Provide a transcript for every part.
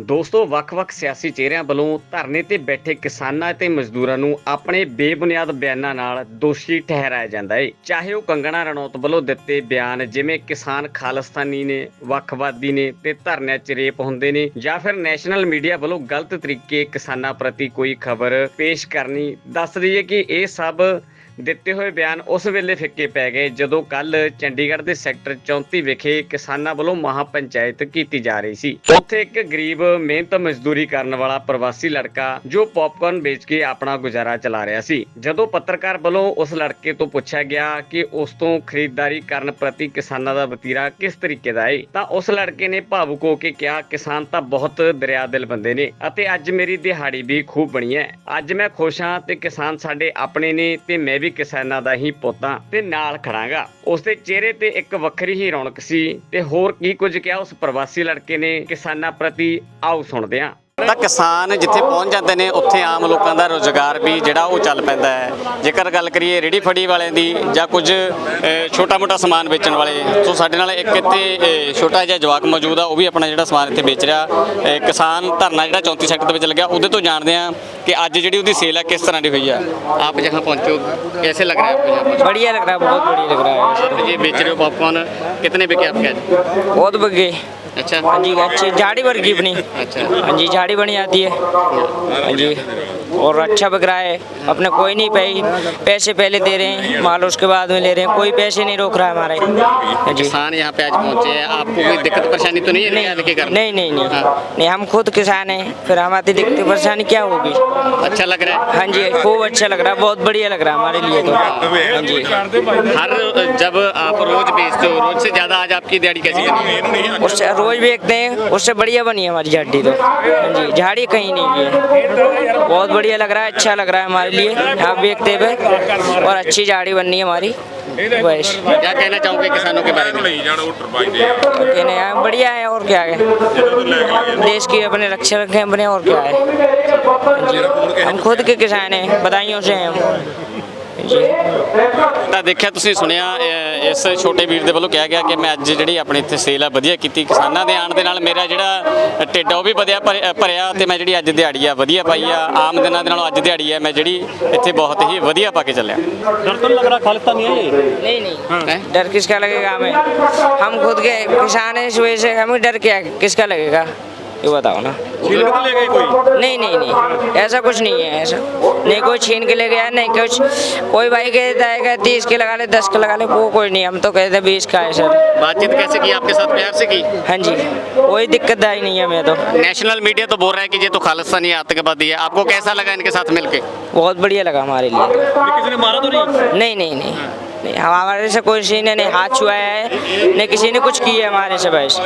ਦੋਸਤੋ, ਵੱਖ-ਵੱਖ ਸਿਆਸੀ ਚਿਹਰਿਆਂ ਵੱਲੋਂ ਧਰਨੇ ਤੇ ਬੈਠੇ ਕਿਸਾਨਾਂ ਅਤੇ ਮਜ਼ਦੂਰਾਂ ਨੂੰ ਆਪਣੇ ਬੇਬੁਨਿਆਦ ਬਿਆਨਾਂ ਨਾਲ ਦੋਸ਼ੀ ਠਹਿਰਾਇਆ ਜਾਂਦਾ ਹੈ ਚਾਹੇ ਉਹ ਕੰਗਣਾ ਰਣੌਤ ਵੱਲੋਂ ਦਿੱਤੇ ਬਿਆਨ ਜਿਵੇਂ ਕਿਸਾਨ ਖਾਲਿਸਤਾਨੀ ਨੇ, ਵੱਖਵਾਦੀ ਨੇ ਤੇ ਧਰਨਿਆਂ 'ਚ ਰੇਪ ਹੁੰਦੇ ਨੇ, ਜਾਂ ਫਿਰ ਨੈਸ਼ਨਲ ਮੀਡੀਆ ਵੱਲੋਂ ਗਲਤ ਤਰੀਕੇ ਕਿਸਾਨਾਂ ਪ੍ਰਤੀ ਕੋਈ ਖਬਰ ਪੇਸ਼ ਕਰਨੀ। ਦੱਸ ਦਈਏ ਕਿ ਇਹ ਸਭ ਦਿੱਤੇ ਹੋਏ ਬਿਆਨ ਉਸ ਵੇਲੇ ਫਿੱਕੇ ਪੈ ਗਏ ਜਦੋਂ ਕੱਲ ਚੰਡੀਗੜ੍ਹ ਦੇ ਸੈਕਟਰ 34 ਵਿਖੇ ਕਿਸਾਨਾਂ ਵੱਲੋਂ ਮਹਾ ਪੰਚਾਇਤ ਕੀਤੀ ਜਾ ਰਹੀ ਸੀ। ਉੱਥੇ ਇੱਕ ਗਰੀਬ ਮਿਹਨਤ ਮਜ਼ਦੂਰੀ ਕਰਨ ਵਾਲਾ ਪ੍ਰਵਾਸੀ ਲੜਕਾ ਜੋ ਪੌਪਕਾਰਨ ਵੇਚ ਕੇ ਆਪਣਾ ਗੁਜ਼ਾਰਾ ਚਲਾ ਰਿਹਾ ਸੀ। ਜਦੋਂ ਪੱਤਰਕਾਰ ਵੱਲੋਂ ਉਸ ਲੜਕੇ ਤੋਂ ਪੁੱਛਿਆ ਗਿਆ ਕਿ ਉਸ ਤੋਂ ਖਰੀਦਦਾਰੀ ਕਰਨ ਪ੍ਰਤੀ ਕਿਸਾਨਾਂ ਦਾ ਵਤੀਰਾ ਕਿਸ ਤਰੀਕੇ ਦਾ ਹੈ ਤਾਂ ਉਸ ਲੜਕੇ ਨੇ ਭਾਵੁਕ ਹੋ ਕੇ ਕਿਹਾ, ਕਿਸਾਨ ਤਾਂ ਬਹੁਤ ਦਰਿਆ ਦਿਲ ਬੰਦੇ ਨੇ ਅਤੇ ਅੱਜ ਮੇਰੀ ਦਿਹਾੜੀ ਵੀ ਖੂਬ ਬਣੀ ਹੈ। ਅੱਜ ਮੈਂ ਖੁਸ਼ ਹਾਂ ਤੇ ਕਿਸਾਨ ਸਾਡੇ ਆਪਣੇ ਨੇ ਤੇ ਮੈਂ ਵੀ ਕਿਸਾਨਾਂ ਦਾ ਹੀ ਪੁੱਤਾਂ ਤੇ ਨਾਲ ਖੜਾਂਗਾ। ਉਸ ਦੇ ਚਿਹਰੇ ਤੇ ਇੱਕ ਵੱਖਰੀ ਹੀ ਰੌਣਕ ਸੀ ਤੇ ਹੋਰ ਕੀ ਕੁਝ ਕਿਹਾ ਉਸ ਪ੍ਰਵਾਸੀ ਲੜਕੇ ਨੇ ਕਿਸਾਨਾਂ ਪ੍ਰਤੀ ਆਓ ਸੁਣਦੇ ਹਾਂ ਤਾਂ ਕਿਸਾਨ ਜਿੱਥੇ ਪਹੁੰਚ ਜਾਂਦੇ ਨੇ ਉੱਥੇ ਆਮ ਲੋਕਾਂ ਦਾ ਰੋਜ਼ਗਾਰ ਵੀ ਜਿਹੜਾ ਉਹ ਚੱਲ ਪੈਂਦਾ ਹੈ ਜੇਕਰ ਗੱਲ ਕਰੀਏ ਰੇੜੀ ਫੜੀ ਵਾਲਿਆਂ ਦੀ ਜਾਂ ਕੁਝ ਛੋਟਾ ਮੋਟਾ ਸਮਾਨ ਵੇਚਣ ਵਾਲੇ ਸੋ ਸਾਡੇ ਨਾਲ ਇੱਕ ਇੱਥੇ ਅ, ਛੋਟਾ ਜਿਹਾ ਜਵਾਕ ਮੌਜੂਦ ਆ ਉਹ ਵੀ ਆਪਣਾ ਜਿਹੜਾ ਸਮਾਨ ਇੱਥੇ ਵੇਚ ਰਿਹਾ ਅ, ਕਿਸਾਨ ਧਰਨਾ ਜਿਹੜਾ 34 ਸੈਕਟਰ ਦੇ ਵਿੱਚ ਲੱਗਿਆ ਉਹਦੇ ਤੋਂ ਜਾਣਦੇ ਆ ਕਿ ਅੱਜ ਜਿਹੜੀ ਉਹਦੀ ਸੇਲ ਹੈ ਕਿਸ ਤਰ੍ਹਾਂ ਦੀ ਹੋਈ ਆ ਆਪ ਜਹਾਂ ਪਹੁੰਚੋ कैसे लग रहा है आपको यहाँ बढ़िया लग रहा है बहुत बढ़िया लग रहा है पर ये बेच रहे हो पॉपकॉर्न कितने बिके आपके आज बहुत बगे अच्छा हाँ जी अच्छी झाड़ी बढ़ गई अपनी अच्छा हाँ जी झाड़ी बनी आती है हाँ जी और अच्छा बिक रहा है। अपने कोई नहीं पे पैसे पहले दे रहे हैं माल उसके बाद में ले रहे हैं। कोई पैसे नहीं रोक रहा है हमारे। हाँ किसान यहाँ पे आज पहुँचे हैं। आपको कोई दिक्कत परेशानी तो नहीं है नहीं नहीं नहीं नहीं। हाँ। नहीं हम खुद किसान हैं फिर हमारी दिक्कत परेशानी क्या होगी? अच्छा लग रहा है? हाँ जी खूब अच्छा लग रहा है बहुत बढ़िया लग रहा है हमारे लिए तो। हाँ जी। हर जब आप रोज बेचते हो रोज से ज़्यादा आज आपकी दिहाड़ी कैसी उससे रोज बेचते हैं उससे बढ़िया बनी है हमारी झाड़ी तो। हाँ जी झाड़ी कहीं नहीं है। बहुत बढ़िया लग रहा है अच्छा लग रहा है हमारे लिए। आप देखते हुए और अच्छी झाड़ी बननी है हमारी। क्या कहना चाहोगे किसानों के बारे में? कहने यहाँ बढ़िया है और क्या है? देश की अपने रक्षा रखे अपने और क्या है? हम खुद के किसान हैं बधाइयों से हैं हम। जी। ਤਾਂ ਦੇਖਿਆ ਤੁਸੀਂ ਸੁਣਿਆ ਅਹ, ਇਸ ਛੋਟੇ ਵੀਰ ਦੇ ਵੱਲੋਂ ਕਿਹਾ ਗਿਆ ਕਿ ਮੈਂ ਅੱਜ ਜਿਹੜੀ ਆਪਣੀ ਇੱਥੇ ਸੇਲ ਆ ਵਧੀਆ ਕੀਤੀ ਕਿਸਾਨਾਂ ਦੇ ਆਣ ਦੇ ਨਾਲ ਮੇਰਾ ਜਿਹੜਾ ਢਿੱਡ ਆ ਉਹ ਵੀ ਵਧਿਆ ਭਰ- ਅਹ, ਭਰਿਆ ਤੇ ਮੈਂ ਜਿਹੜੀ ਅੱਜ ਦਿਹਾੜੀ ਆ ਵਧੀਆ ਪਾਈ ਆ ਆਮ ਦਿਨਾਂ ਦੇ ਨਾਲੋਂ ਅੱਜ ਦਿਹਾੜੀ ਆ ਮੈਂ ਜਿਹੜੀ ਇੱਥੇ ਬਹੁਤ ਹੀ ਵਧੀਆ ਪਾ ਕੇ ਚੱਲਿਆ नहीं नहीं डर किसका लगेगा हमें हम खुद के किसान हैं इस वजह से हमें डर क्या किसका लगेगा ये बताओ ना। ले गई कोई? नहीं नहीं नहीं। ऐसा कुछ नहीं है ऐसा। नहीं कोई छीन के ले गया नहीं कुछ। कोई भाई कहता है कि तीस के लगा ले दस के लगा ले वो कोई नहीं हम तो कहते हैं बीस का है सर। बातचीत कैसे की आपके साथ प्यार से की? हाँ जी। कोई दिक्कत आई नहीं है मैं तो। नेशनल मीडिया तो बोल रहा है कि ये तो खालिस्तानी आतंकवादी है। आपको कैसा लगा इनके साथ मिलके? बहुत बढ़िया लगा हमारे लिए। किसी ने मारा तो नहीं नहीं नहीं। नहीं नहीं हम- हमारे से कोई किसी ने नहीं हाथ छुआया है नहीं किसी ने कुछ किया है हमारे से बस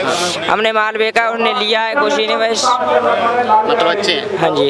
हमने माल बेचा उन्होंने लिया है किसी ने बस मतलब अच्छे हैं हाँ जी